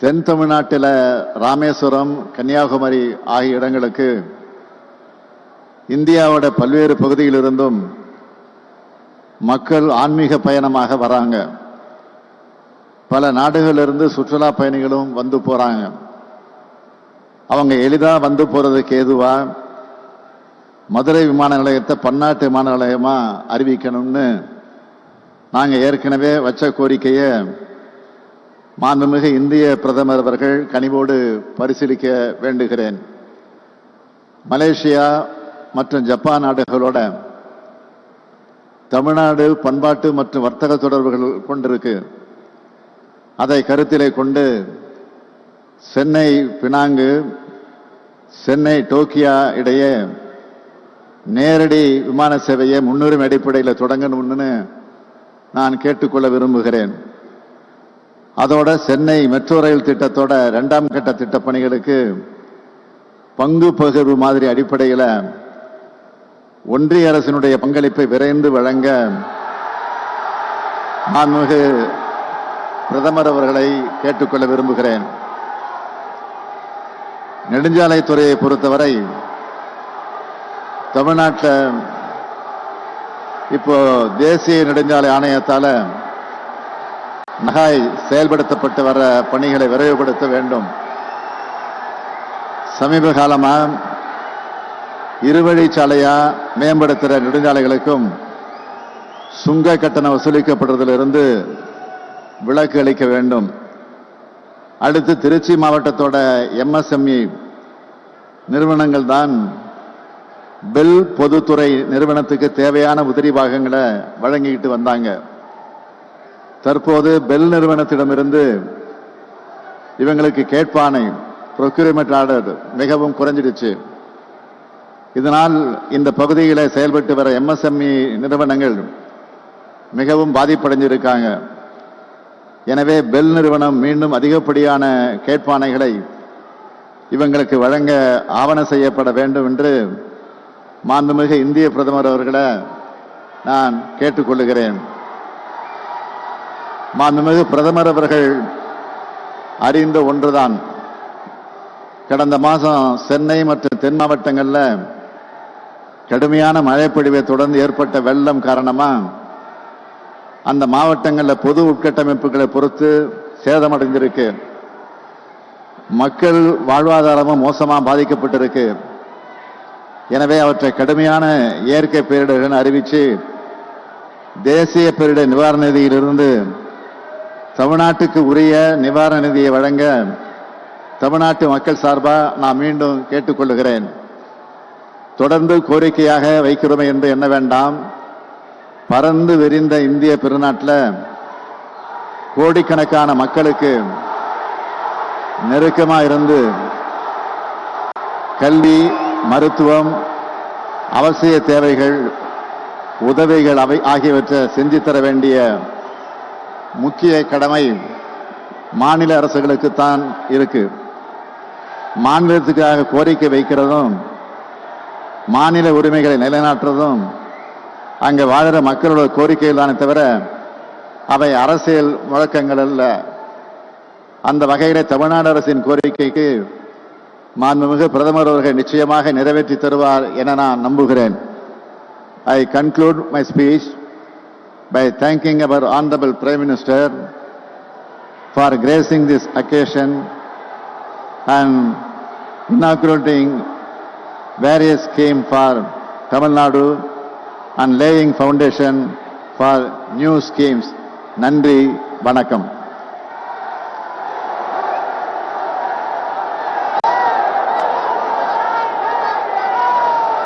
தென் தமிழ்நாட்டில் ராமேஸ்வரம் கன்னியாகுமரி ஆகிய இடங்களுக்கு இந்தியாவோட பல்வேறு பகுதியிலிருந்தும் மக்கள் ஆன்மீக பயணமாக வராங்க. பல நாடுகளிலிருந்து சுற்றுலா பயணிகளும் வந்து போகிறாங்க அவங்க எளிதாக வந்து போகிறதுக்கு ஏதுவாக மதுரை விமான நிலையத்தை பன்னாட்டு விமான நிலையமாக அறிவிக்கணும்னு நாங்கள் ஏற்கனவே வச்ச கோரிக்கையை மாண்புமிகு இந்திய பிரதமர் அவர்கள் கனிவோடு பரிசீலிக்க வேண்டுகிறேன். மலேசியா மற்றும் ஜப்பான் நாடுகளோட தமிழ்நாடு பண்பாட்டு மற்றும் வர்த்தக தொடர்புகள் கொண்டிருக்கு. அதை கருத்திலே கொண்டு சென்னை பினாங்கு சென்னை டோக்கியா இடையே நேரடி விமான சேவையை முன்னுரிமை அடிப்படையில் தொடங்கணும்னு நான் கேட்டுக்கொள்ள விரும்புகிறேன். அதோட சென்னை மெட்ரோ ரயில் திட்டத்தோட ரெண்டாம் கட்ட திட்டப்பணிகளுக்கு பங்கு பகிர்வு மாதிரி அடிப்படையில் ஒன்றிய அரசினுடைய பங்களிப்பை விரைந்து வழங்க நான் மிகு பிரதமர் அவர்களை கேட்டுக்கொள்ள விரும்புகிறேன். நெடுஞ்சாலைத்துறையை பொறுத்தவரை தமிழ்நாட்டில் இப்போ தேசிய நெடுஞ்சாலை ஆணையத்தால் நகாய் செயல்படுத்தப்பட்டு வர பணிகளை விரைவுபடுத்த வேண்டும். சமீப காலமா இருவழிச்சாலையா மேம்படுத்துகிற நெடுஞ்சாலைகளுக்கும் சுங்க கட்டணம் வசூலிக்கப்படுறதிலிருந்து விலக்கு அளிக்க வேண்டும். அடுத்து திருச்சி மாவட்டத்தோட எம்எஸ்எம்இ நிறுவனங்கள் தான் பெல் பொதுத்துறை நிறுவனத்துக்கு தேவையான உதிரி பாகங்களை வழங்கிக்கிட்டு வந்தாங்க. தற்போது பெல் நிறுவனத்திடமிருந்து இவங்களுக்கு கேட்பானை ப்ரொக்யூர்மெண்ட் ஆர்டர் மிகவும் குறைஞ்சிடுச்சு. இதனால் இந்த பகுதியில் செயல்பட்டு வர எம்எஸ்எம்இ நிறுவனங்கள் மிகவும் பாதிப்படைஞ்சிருக்காங்க. எனவே பெல் நிறுவனம் மீண்டும் அதிகப்படியான கேட்பானைகளை இவங்களுக்கு வழங்க ஆவணம் செய்யப்பட வேண்டும் என்று மாண்புமிகு இந்திய பிரதமர் அவர்களை நான் கேட்டுக்கொள்ளுகிறேன் மாண்புமிகு பிரதமர் அவர்கள் அறிந்த ஒன்றுதான். கடந்த மாதம் சென்னை மற்றும் தென் மாவட்டங்களில் கடுமையான மழைப்பொழிவை தொடர்ந்து ஏற்பட்ட வெள்ளம் காரணமாக அந்த மாவட்டங்களில் பொது உட்கட்டமைப்புகளை பொறுத்து சேதமடைஞ்சிருக்கு. மக்கள் வாழ்வாதாரமும் மோசமாக பாதிக்கப்பட்டிருக்கு. எனவே அவற்றை கடுமையான இயற்கை பேரிடர்கள் அறிவித்து தேசிய பேரிடர் நிவாரண நிதியிலிருந்து தமிழ்நாட்டுக்கு உரிய நிவாரண நிதியை வழங்க தமிழ்நாட்டு மக்கள் சார்பாக நான் மீண்டும் கேட்டுக்கொள்கிறேன் தொடர்ந்து கோரிக்கையாக வைக்கிறோமே என்று எண்ண வேண்டாம். பறந்து விரிந்த இந்திய பெருநாட்டில் கோடிக்கணக்கான மக்களுக்கு நெருக்கமாக இருந்து கல்வி மருத்துவம் அவசிய தேவைகள் உதவிகள் அவை ஆகியவற்றை செஞ்சு தர வேண்டிய முக்கிய கடமை மாநில அரசுகளுக்குத்தான் இருக்கு. மாநிலத்துக்காக கோரிக்கை வைக்கிறதும் மாநில உரிமைகளை நிலைநாட்டுறதும் அங்கே வாழுற மக்களோட கோரிக்கைகள் தானே தவிர அவை அரசியல் முழக்கங்கள் அல்ல. அந்த வகையில் தமிழ்நாடு அரசின் கோரிக்கைக்கு மாண்புமிகு பிரதமர் அவர்கள் நிச்சயமாக நிறைவேற்றி தருவார் என நான் நம்புகிறேன். I conclude my speech by thanking our Honorable Prime Minister for gracing this occasion and inaugurating various schemes for Tamil Nadu and laying foundation for new schemes. Nandri, Vanakam.